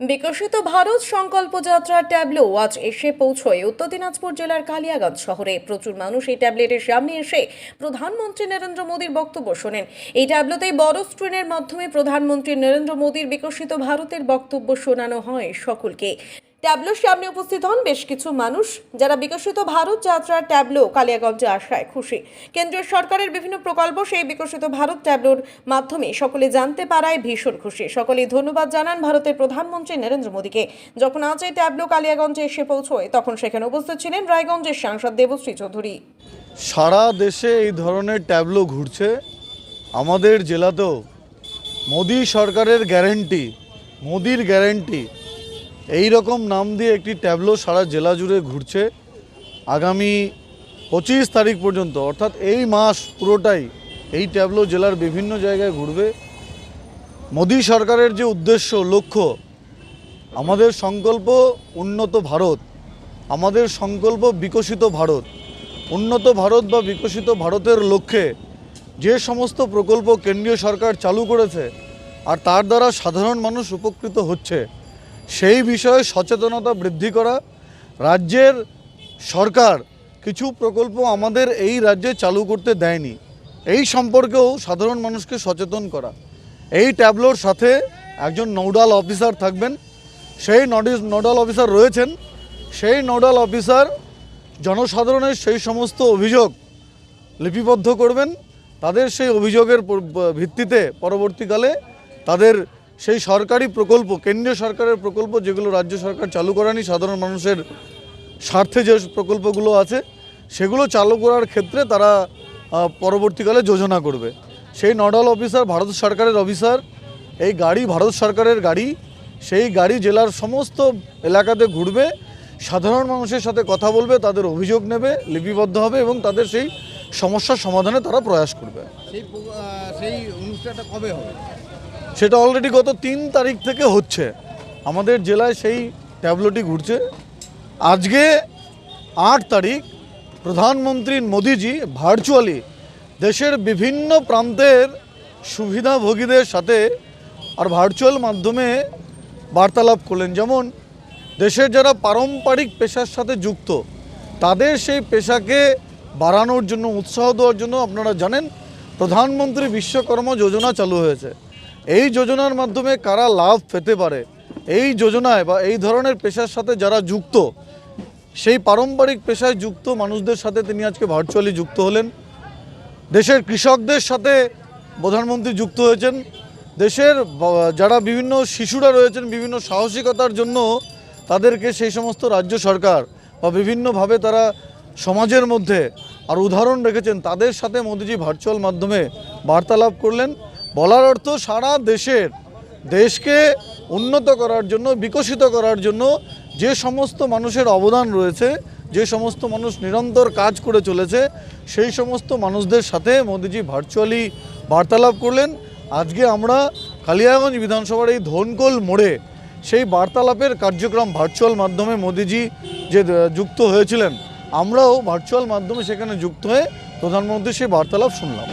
বিকশিত ভারত সংকল্প যাত্রার ট্যাবলো আজ এসে পৌঁছয় উত্তর দিনাজপুর জেলার কালিয়াগঞ্জ শহরে। প্রচুর মানুষ এই ট্যাবলেটের সামনে এসে প্রধানমন্ত্রী নরেন্দ্র মোদীর বক্তব্য শোনেন। এই ট্যাবলোতে বড় স্ক্রিনের মাধ্যমে প্রধানমন্ত্রী নরেন্দ্র মোদীর বিকশিত ভারতের বক্তব্য শোনানো হয় সকলকে। ট্যাবলোর সামনে উপস্থিত হন বেশ কিছু মানুষ, যারা বিকশিত ভারত যাত্রার ট্যাবলো কালিয়াগঞ্জে আসায় খুশি। কেন্দ্রীয় সরকারের বিভিন্ন প্রকল্প, সেই বিকশিত ভারত ট্যাবলোর মাধ্যমে সকলে জানতে পারায় ভীষণ খুশি। সকলেই ধন্যবাদ জানান ভারতের প্রধানমন্ত্রী নরেন্দ্র মোদীকে। যখন আজ এই ট্যাবলো কালিয়াগঞ্জে এসে পৌঁছয়, তখন সেখানে উপস্থিত ছিলেন রায়গঞ্জের সাংসদ দেবশ্রী চৌধুরী। সারা দেশে এই ধরনের ট্যাবলো ঘুরছে। আমাদের জেলাতেও মোদী সরকারের গ্যারেন্টি, মোদির গ্যারেন্টি এই রকম নাম দিয়ে একটি ট্যাবলো সারা জেলা জুড়ে ঘুরছে। আগামী পঁচিশ তারিখ পর্যন্ত, অর্থাৎ এই মাস পুরোটাই এই ট্যাবলো জেলার বিভিন্ন জায়গায় ঘুরবে। মোদী সরকারের যে উদ্দেশ্য, লক্ষ্য, আমাদের সংকল্প উন্নত ভারত, আমাদের সংকল্প বিকশিত ভারত, উন্নত ভারত বা বিকশিত ভারতের লক্ষ্যে যে সমস্ত প্রকল্প কেন্দ্রীয় সরকার চালু করেছে, আর তার দ্বারা সাধারণ মানুষ উপকৃত হচ্ছে সেই বিষয়ে সচেতনতা বৃদ্ধি করা। রাজ্যের সরকার কিছু প্রকল্প আমাদের এই রাজ্যে চালু করতে দেয়নি। এই সম্পর্কেও সাধারণ মানুষকে সচেতন করা। এই ট্যাবলোর সাথে একজন নোডাল অফিসার থাকবেন। সেই নডি- নোডাল অফিসার রয়েছেন। সেই নোডাল অফিসার জনসাধারণের সেই সমস্ত অভিযোগ লিপিবদ্ধ করবেন। তাদের সেই অভিযোগের ভিত্তিতে পরবর্তীকালে তাদের সেই সরকারি প্রকল্প, কেন্দ্রীয় সরকারের প্রকল্প যেগুলো রাজ্য সরকার চালু করেনি, সাধারণ মানুষের স্বার্থে যে প্রকল্পগুলো আছে, সেগুলো চালু করার ক্ষেত্রে তারা পরবর্তীকালে যোজনা করবে। সেই নোডাল অফিসার ভারত সরকারের অফিসার, এই গাড়ি ভারত সরকারের গাড়ি, সেই গাড়ি জেলার সমস্ত এলাকাতে ঘুরবে, সাধারণ মানুষের সাথে কথা বলবে, তাদের অভিযোগ নেবে, লিপিবদ্ধ হবে এবং তাদের সেই সমস্যার সমাধানে তারা প্রয়াস করবে। সেই সেই অনুষ্ঠানটা কবে হবে? সেটা অলরেডি গত তিন তারিখ থেকে হচ্ছে। আমাদের জেলায় সেই ট্যাবলোটি ঘুরছে। আজকে আট তারিখ প্রধানমন্ত্রী মোদিজি ভার্চুয়ালি দেশের বিভিন্ন প্রান্তের সুবিধাভোগীদের সাথে আর ভার্চুয়াল মাধ্যমে বার্তালাপ করলেন। যেমন, দেশের যারা পারম্পরিক পেশার সাথে যুক্ত, তাদের সেই পেশাকে বাড়ানোর জন্য, উৎসাহ দেওয়ার জন্য আপনারা জানেন, প্রধানমন্ত্রী বিশ্বকর্মা যোজনা চালু হয়েছে। এই যোজনার মাধ্যমে কারা লাভ পেতে পারে? এই যোজনায় বা এই ধরনের পেশার সাথে যারা যুক্ত, সেই পারম্পরিক পেশায় যুক্ত মানুষদের সাথে তিনি আজকে ভার্চুয়ালি যুক্ত হলেন। দেশের কৃষকদের সাথে প্রধানমন্ত্রী যুক্ত হয়েছেন। দেশের যারা বিভিন্ন শিশুরা রয়েছেন, বিভিন্ন সাহসিকতার জন্য তাদেরকে সেই সমস্ত রাজ্য সরকার বা বিভিন্নভাবে তারা সমাজের মধ্যে আর উদাহরণ রেখেছেন, তাদের সাথে মোদিজি ভার্চুয়াল মাধ্যমে বার্তালাপ করলেন। বলার অর্থ সারা দেশের দেশকে উন্নত করার জন্য, বিকশিত করার জন্য যে সমস্ত মানুষের অবদান রয়েছে, যে সমস্ত মানুষ নিরন্তর কাজ করে চলেছে, সেই সমস্ত মানুষদের সাথে মোদিজি ভার্চুয়ালি বার্তালাপ করলেন। আজকে আমরা কালিয়াগঞ্জ বিধানসভার এই ধনকোল মোড়ে সেই বার্তালাপের কার্যক্রম ভার্চুয়াল মাধ্যমে মোদিজি যে যুক্ত হয়েছিলেন, আমরাও ভার্চুয়াল মাধ্যমে সেখানে যুক্ত হয়ে প্রধানমন্ত্রীর সেই বার্তালাপ শুনলাম।